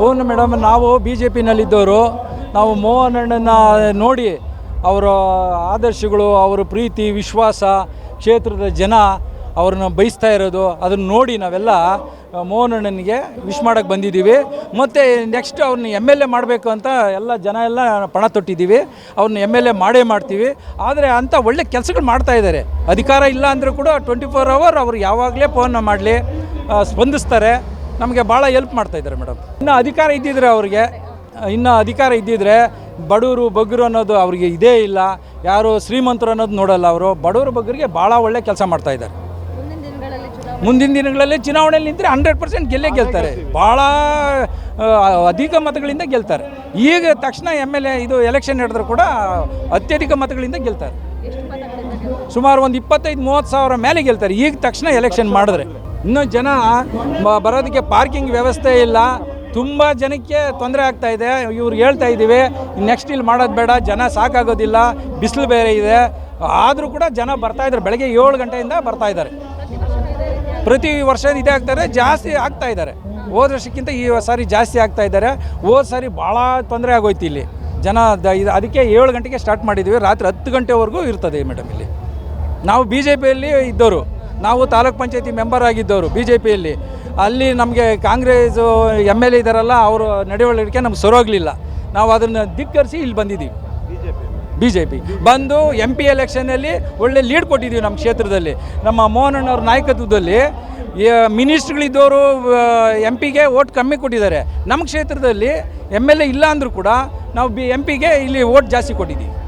ಹ್ಞೂ madam, B J ಜೆ ಪಿನಲ್ಲಿದ್ದವರು ನಾವು ಮೋಹನ್ ಅಣ್ಣನ ನೋಡಿ ಅವರ ಆದರ್ಶಗಳು, ಅವರ ಪ್ರೀತಿ, ವಿಶ್ವಾಸ, ಕ್ಷೇತ್ರದ ಜನ ಅವ್ರನ್ನ ಬಯಸ್ತಾ ಇರೋದು, ಅದನ್ನು ನೋಡಿ ನಾವೆಲ್ಲ ಮೋಹನ್ ಅಣ್ಣನಿಗೆ ವಿಶ್ ಮಾಡೋಕ್ಕೆ ಬಂದಿದ್ದೀವಿ. ಮತ್ತು ನೆಕ್ಸ್ಟ್ ಅವ್ರನ್ನ ಎಂ ಎಲ್ ಎ ಮಾಡಬೇಕು ಅಂತ ಎಲ್ಲ ಜನ ಎಲ್ಲ ಪಣ ತೊಟ್ಟಿದ್ದೀವಿ. ಅವ್ರನ್ನ ಎಂ ಎಲ್ ಎ ಮಾಡೇ ಮಾಡ್ತೀವಿ. ಆದರೆ ಅಂಥ ಒಳ್ಳೆ ಕೆಲಸಗಳು ಮಾಡ್ತಾ ಇದ್ದಾರೆ ಅಧಿಕಾರ ಇಲ್ಲ ಅಂದರೂ ಕೂಡ ಟ್ವೆಂಟಿ ಫೋರ್ ಅವರ್ ಅವ್ರು ಯಾವಾಗಲೇ ಫೋನ್ ಮಾಡಲಿ ಸ್ಪಂದಿಸ್ತಾರೆ. ನಮಗೆ ಭಾಳ ಹೆಲ್ಪ್ ಮಾಡ್ತಾ ಇದ್ದಾರೆ ಮೇಡಮ್ ಇನ್ನು ಅಧಿಕಾರ ಇದ್ದಿದ್ರೆ ಅವ್ರಿಗೆ ಇನ್ನು ಅಧಿಕಾರ ಇದ್ದಿದ್ರೆ ಬಡವರು ಬಗ್ಗರು ಅನ್ನೋದು ಅವರಿಗೆ ಇದೇ ಇಲ್ಲ. ಯಾರು ಶ್ರೀಮಂತರು ಅನ್ನೋದು ನೋಡಲ್ಲ ಅವರು. ಬಡವರು ಬಗ್ಗರಿಗೆ ಭಾಳ ಒಳ್ಳೆ ಕೆಲಸ ಮಾಡ್ತಾ ಇದ್ದಾರೆ. ಮುಂದಿನ ದಿನಗಳಲ್ಲಿ ಚುನಾವಣೆಯಲ್ಲಿ ನಿಂತರೆ ಹಂಡ್ರೆಡ್ ಪರ್ಸೆಂಟ್ ಗೆಲ್ಲೇ ಗೆಲ್ತಾರೆ. ಭಾಳ ಅಧಿಕ ಮತಗಳಿಂದ ಗೆಲ್ತಾರೆ. ಈಗ ತಕ್ಷಣ ಎಂ ಎಲ್ ಎ ಇದು ಎಲೆಕ್ಷನ್ ನಡೆದ್ರೂ ಕೂಡ ಅತ್ಯಧಿಕ ಮತಗಳಿಂದ ಗೆಲ್ತಾರೆ? ಸುಮಾರು ಒಂದು ಇಪ್ಪತ್ತೈದು, ಮೂವತ್ತು ಸಾವಿರ ಮೇಲೆ ಗೆಲ್ತಾರೆ. ಈಗ ತಕ್ಷಣ ಎಲೆಕ್ಷನ್ ಮಾಡಿದ್ರೆ. ಇನ್ನು ಜನ ಬರೋದಕ್ಕೆ ಪಾರ್ಕಿಂಗ್ ವ್ಯವಸ್ಥೆ ಇಲ್ಲ. ತುಂಬ ಜನಕ್ಕೆ ತೊಂದರೆ ಆಗ್ತಾ ಇದೆ. ಇವ್ರು ಹೇಳ್ತಾ ಇದ್ದೀವಿ ನೆಕ್ಸ್ಟ್ ಇಲ್ಲಿ ಮಾಡೋದು ಬೇಡ. ಜನ ಸಾಕಾಗೋದಿಲ್ಲ. ಬಿಸಿಲು ಬೇರೆ ಇದೆ. ಆದರೂ ಕೂಡ ಜನ ಬರ್ತಾ ಇದ್ದಾರೆ. ಬೆಳಗ್ಗೆ ಏಳು ಗಂಟೆಯಿಂದ ಬರ್ತಾ ಇದ್ದಾರೆ. ಪ್ರತಿ ವರ್ಷ ಇದೇ ಆಗ್ತಾರೆ ಜಾಸ್ತಿ ಆಗ್ತಾ ಇದ್ದಾರೆ. ಹೋದ ವರ್ಷಕ್ಕಿಂತ ಈ ಸಾರಿ ಜಾಸ್ತಿ ಆಗ್ತಾ ಇದ್ದಾರೆ. ಹೋದ ಸಾರಿ ಭಾಳ ತೊಂದರೆ ಆಗೋಯ್ತು ಇಲ್ಲಿ. ಜನ ಅದಕ್ಕೆ ಏಳು ಗಂಟೆಗೆ ಸ್ಟಾರ್ಟ್ ಮಾಡಿದ್ದೀವಿ. ರಾತ್ರಿ ಹತ್ತು ಗಂಟೆವರೆಗೂ ಇರ್ತದೆ ಮೇಡಮ್ ಇಲ್ಲಿ. ನಾವು ಬಿ ಜೆ ಪಿಯಲ್ಲಿ ಇದ್ದವರು, ನಾವು ತಾಲೂಕ್ ಪಂಚಾಯತಿ ಮೆಂಬರ್ ಆಗಿದ್ದವರು ಬಿ ಜೆ ಪಿಯಲ್ಲಿ ಅಲ್ಲಿ ನಮಗೆ ಕಾಂಗ್ರೆಸ್ ಎಂ ಎಲ್ ಎ ಇದ್ದಾರಲ್ಲ ಅವರು ನಡವಳಿಕೆ ನಮ್ಗೆ ಸರೋಗಲಿಲ್ಲ ನಾವು ಅದನ್ನು ಧಿಕ್ಕರಿಸಿ ಇಲ್ಲಿ ಬಂದಿದ್ದೀವಿ. ಬಿ ಜೆ ಪಿ ಬಂದು ಎಂ ಪಿ ಎಲೆಕ್ಷನಲ್ಲಿ ಒಳ್ಳೆ ಲೀಡ್ ಕೊಟ್ಟಿದ್ದೀವಿ ನಮ್ಮ ಕ್ಷೇತ್ರದಲ್ಲಿ. ನಮ್ಮ ಮೋಹನಣ್ಣವ್ರ ನಾಯಕತ್ವದಲ್ಲಿ ಮಿನಿಸ್ಟ್ರ್ಗಳಿದ್ದವರು ಎಂ ಪಿಗೆ ಓಟ್ ಕಮ್ಮಿ ಕೊಟ್ಟಿದ್ದಾರೆ. ನಮ್ಮ ಕ್ಷೇತ್ರದಲ್ಲಿ ಎಂ ಎಲ್ ಎ ಇಲ್ಲ ಅಂದರೂ ಕೂಡ ನಾವು ಬಿ ಎಂ ಪಿಗೆ ಇಲ್ಲಿ ಓಟ್ ಜಾಸ್ತಿ ಕೊಟ್ಟಿದ್ದೀವಿ.